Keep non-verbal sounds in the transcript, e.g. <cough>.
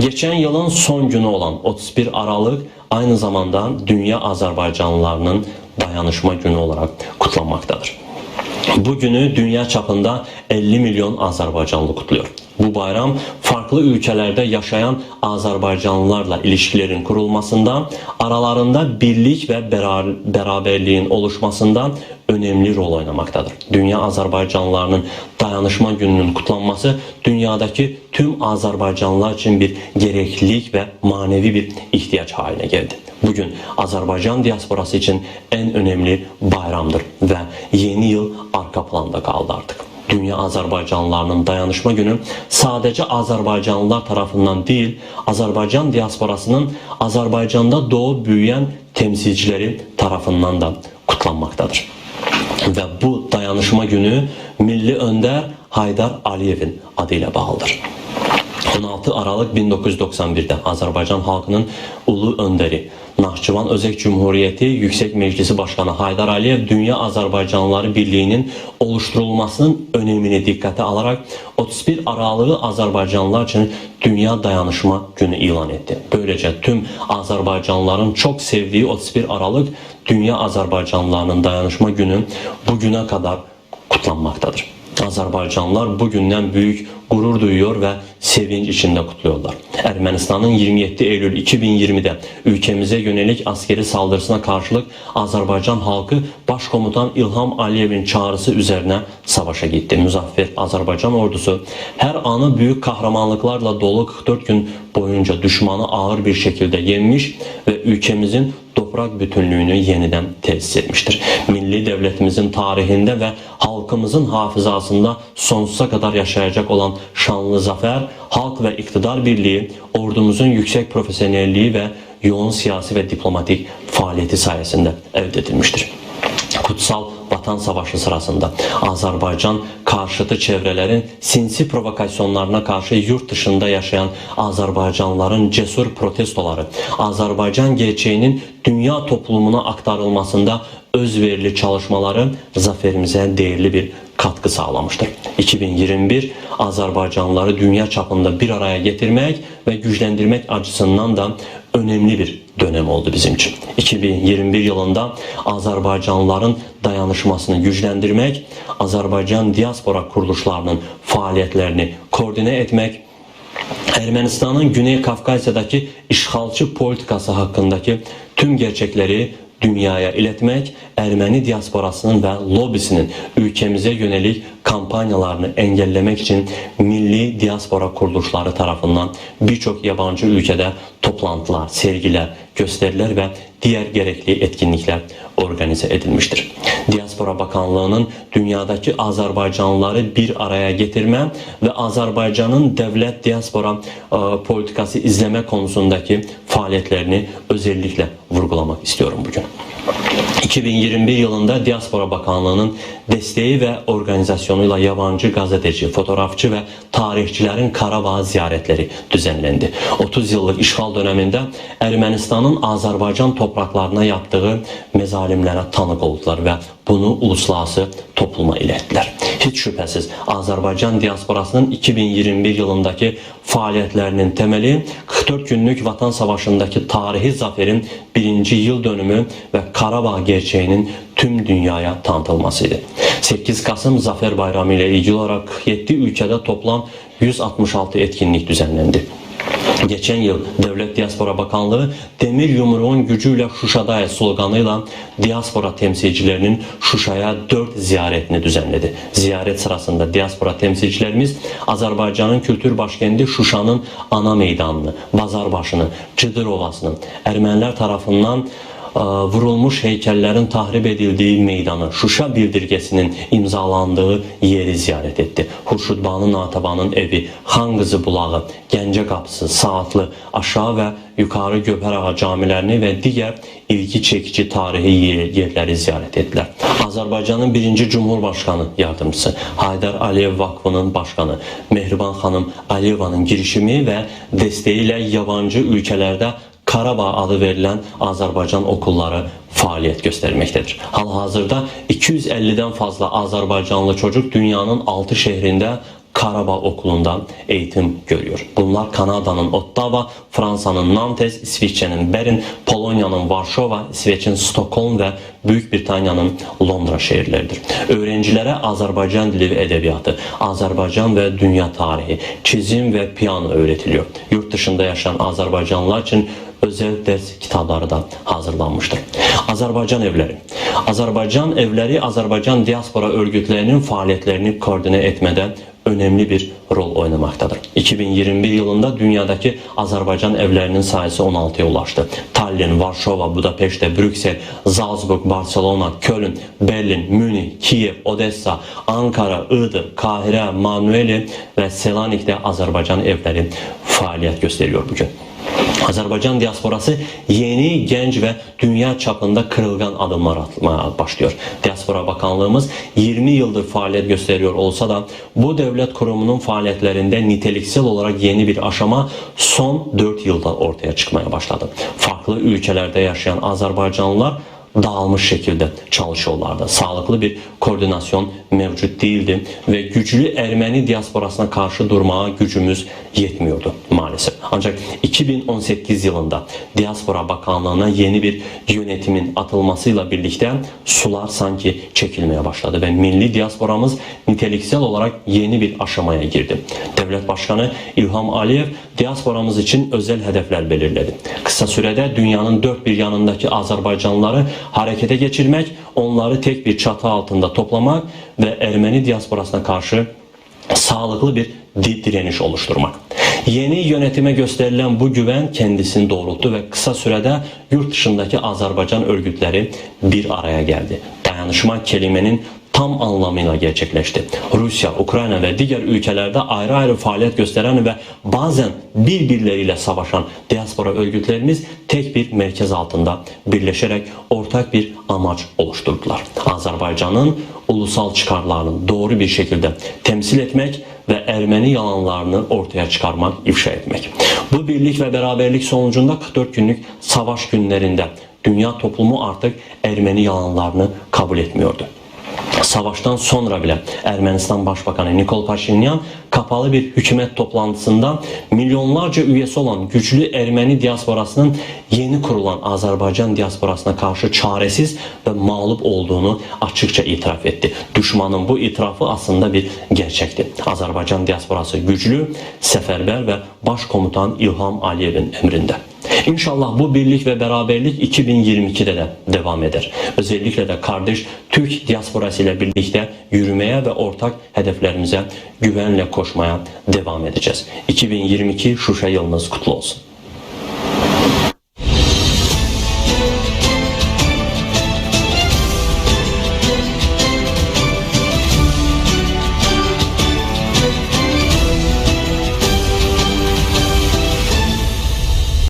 Geçen yılın son günü olan 31 Aralık aynı zamanda Dünya Azerbaycanlılarının dayanışma günü olarak kutlanmaktadır. Bu günü dünya çapında 50 milyon Azerbaycanlı kutluyor. Bu bayram farklı ülkelerde yaşayan Azerbaycanlılarla ilişkilerin kurulmasında, aralarında birlik ve bera- beraberliğin oluşmasında önemli rol oynamaktadır. Dünya Azerbaycanlılarının dayanışma gününün kutlanması dünyadaki tüm Azerbaycanlılar için bir gereklilik ve manevi bir ihtiyaç haline geldi. Bugün Azerbaycan diasporası için en önemli bayramdır ve yeni yıl arka planda kaldı artık. Dünya Azerbaycanlılarının dayanışma günü sadece Azerbaycanlılar tarafından değil, Azerbaycan diasporasının Azerbaycan'da doğup büyüyen temsilcileri tarafından da kutlanmaktadır. Ve bu dayanışma günü Milli Önder Haydar Aliyev'in adıyla bağlıdır. 16 Aralık 1991'de Azərbaycan xalqının ulu öndəri Naxçıvan Özək Cümhuriyyəti Yüksək Meclisi Başkanı Haydar Aliyev Dünya Azərbaycanlıları Birliyinin oluşturulmasının önemini diqqətə alaraq 31 Aralığı Azərbaycanlılar üçün Dünya Dayanışma Günü ilan etdi. Böylece tüm Azərbaycanlıların çok sevdiği 31 Aralık Dünya Azərbaycanlılarının Dayanışma Günü bugüne kadar kutlanmaktadır. Azerbaycanlılar bugünden büyük gurur duyuyor ve sevinç içinde kutluyorlar. Ermenistan'ın 27 Eylül 2020'de ülkemize yönelik askeri saldırısına karşılık Azerbaycan halkı Başkomutan İlham Aliyev'in çağrısı üzerine savaşa gitti. Müzaffer Azerbaycan ordusu her anı büyük kahramanlıklarla dolu 44 gün boyunca düşmanı ağır bir şekilde yenmiş ve ülkemizin toprak bütünlüğünü yeniden tesis etmiştir. Milli devletimizin tarihinde ve halkımızın hafızasında sonsuza kadar yaşayacak olan şanlı zafer, halk ve iktidar birliği, ordumuzun yüksek profesyonelliği ve yoğun siyasi ve diplomatik faaliyeti sayesinde elde edilmiştir. Kutsal Vatan Savaşı sırasında Azerbaycan karşıtı çevrelerin sinsi provokasyonlarına karşı yurt dışında yaşayan Azerbaycanlıların cesur protestoları, Azerbaycan gerçeğinin dünya toplumuna aktarılmasında özverili çalışmaları zaferimize değerli bir katkı sağlamıştır. 2021 Azerbaycanlıları dünya çapında bir araya getirmek ve güçlendirmek açısından da önemli bir dönem oldu bizim için. 2021 yılında Azerbaycanlıların dayanışmasını güçlendirmek, Azerbaycan diaspora kuruluşlarının faaliyetlerini koordine etmek, Ermenistan'ın Güney Kafkasya'daki işgalci politikası hakkındaki tüm gerçekleri dünyaya iletmek, Ermeni diasporasının ve lobisinin ülkemize yönelik kampanyalarını engellemek için milli diaspora kuruluşları tarafından birçok yabancı ülkede toplantılar, sergiler, gösteriler ve diğer gerekli etkinlikler organize edilmiştir. Diaspora Bakanlığı'nın dünyadaki Azerbaycanlıları bir araya getirme ve Azerbaycan'ın devlet diaspora e, politikası izleme konusundaki faaliyetlerini özellikle vurgulamak istiyorum bugün. 2021 yılında Diaspora Bakanlığı'nın desteği ve organizasyonuyla yabancı gazeteci, fotoğrafçı ve tarihçilerin Karabağ ziyaretleri düzenlendi. 30 yıllık işgal döneminde Ermenistan'ın Azerbaycan topraklarına yaptığı mezalimlere tanık oldular ve bunu uluslararası topluma ilettiler. Hiç şüphesiz Azerbaycan diasporasının 2021 yılındaki faaliyetlerinin temeli 44 günlük Vatan Savaşı'ndaki tarihi zaferin birinci yıl dönümü ve Karabağ gerçeğinin tüm dünyaya tanıtılmasıydı. 8 Kasım Zafer Bayramı ile ilgili olarak 7 ülkede toplam 166 etkinlik düzenlendi. Geçen yıl Devlet Diaspora Bakanlığı demir yumruğun gücüyle Şuşa'dayız sloganıyla diaspora temsilcilerinin Şuşa'ya 4 ziyaretini düzenledi. Ziyaret sırasında diaspora temsilcilerimiz Azerbaycan'ın kültür başkenti Şuşa'nın ana meydanını, Bazarbaşı'nı, Cıdır Ovası'nı Ermeniler tarafından vurulmuş heykellerin tahrip edildiği meydanı, Şuşa bildirgesinin imzalandığı yeri ziyaret etti. Hurşudbanu Natabanın evi, Han Qızı bulağı, Gəncə qapısı, Saatlı, aşağı ve yukarı Göpərağa camilerini ve diğer ilgi çekici tarihi yer- yerleri ziyaret ettiler. Azerbaycan'ın birinci Cumhurbaşkanı yardımcısı, Haydar Aliyev Vakfı'nın başkanı, Mehriban Hanım Aliyeva'nın girişimi ve desteğiyle yabancı ülkelerde Karabağ adı verilen Azerbaycan okulları faaliyet göstermektedir. Hal-hazırda 250'den fazla Azerbaycanlı çocuk dünyanın 6 şehrinde Karabağ Okulu'nda eğitim görüyor. Bunlar Kanada'nın Ottawa, Fransa'nın Nantes, İsviçre'nin Bern, Polonya'nın Varşova, İsveç'in Stockholm ve Büyük Britanya'nın Londra şehirleridir. Öğrencilere Azerbaycan dili ve edebiyatı, Azerbaycan ve dünya tarihi, çizim ve piyano öğretiliyor. Yurt dışında yaşayan Azerbaycanlılar için özel ders kitapları da hazırlanmıştır. Azerbaycan evleri. Azerbaycan evleri Azerbaycan diaspora örgütlerinin faaliyetlerini koordine etmede önemli bir rol oynamaktadır. 2021 yılında dünyadaki Azerbaycan evlerinin sayısı 16'ya ulaştı. Tallinn, Varşova, Budapeşte, Brüksel, Salzburg, Barcelona, Köln, Berlin, Münih, Kiev, Odessa, Ankara, Iğdır, Kahire, Manueli ve Selanik'te Azerbaycan evleri faaliyet gösteriyor bugün. Azerbaycan diasporası yeni, genç ve dünya çapında kırılgan adımlar atmaya başlıyor. Diaspora Bakanlığımız 20 yıldır faaliyet gösteriyor olsa da bu devlet kurumunun faaliyetlerinde niteliksel olarak yeni bir aşama son 4 yılda ortaya çıkmaya başladı. Farklı ülkelerde yaşayan Azerbaycanlılar dağılmış şekilde çalışıyorlardı. Sağlıklı bir koordinasyon mevcut değildi ve güçlü Ermeni diasporasına karşı durmaya gücümüz yetmiyordu maalesef. Ancak 2018 yılında Diaspora Bakanlığı'na yeni bir yönetimin atılmasıyla birlikte sular sanki çekilmeye başladı ve milli diasporamız niteliksel olarak yeni bir aşamaya girdi. Devlet Başkanı İlham Aliyev diasporamız için özel hedefler belirledi. Kısa sürede dünyanın dört bir yanındaki Azerbaycanlıları harekete geçirmek, onları tek bir çatı altında toplamak ve Ermeni diasporasına karşı sağlıklı bir di- direniş oluşturmak. Yeni yönetime gösterilen bu güven kendisini doğrulttu ve kısa sürede yurt dışındaki Azerbaycan örgütleri bir araya geldi. Dayanışma kelimenin tam anlamıyla gerçekleşti. Rusya, Ukrayna ve diğer ülkelerde ayrı ayrı faaliyet gösteren ve bazen birbirleriyle savaşan diaspora örgütlerimiz tek bir merkez altında birleşerek ortak bir amaç oluşturdular. Azerbaycan'ın ulusal çıkarlarını doğru bir şekilde temsil etmek ve Ermeni yalanlarını ortaya çıkarmak, ifşa etmek. Bu birlik ve beraberlik sonucunda 44 günlük savaş günlerinde dünya toplumu artık Ermeni yalanlarını kabul etmiyordu. Savaştan sonra bile Ermenistan Başbakanı Nikol Paşinyan kapalı bir hükümet toplantısında milyonlarca üyesi olan güçlü Ermeni diasporasının yeni kurulan Azerbaycan diasporasına karşı çaresiz ve mağlup olduğunu açıkça itiraf etti. Düşmanın bu itirafı aslında bir gerçekti. Azerbaycan diasporası güçlü, seferber ve başkomutan İlham Aliyev'in emrinde. <laughs> İnşallah bu birlik ve beraberlik 2022'de de devam eder. Özellikle de kardeş Türk diasporası ile birlikte yürümeye ve ortak hedeflerimize güvenle koşmaya devam edeceğiz. 2022 Şuşa yılınız kutlu olsun.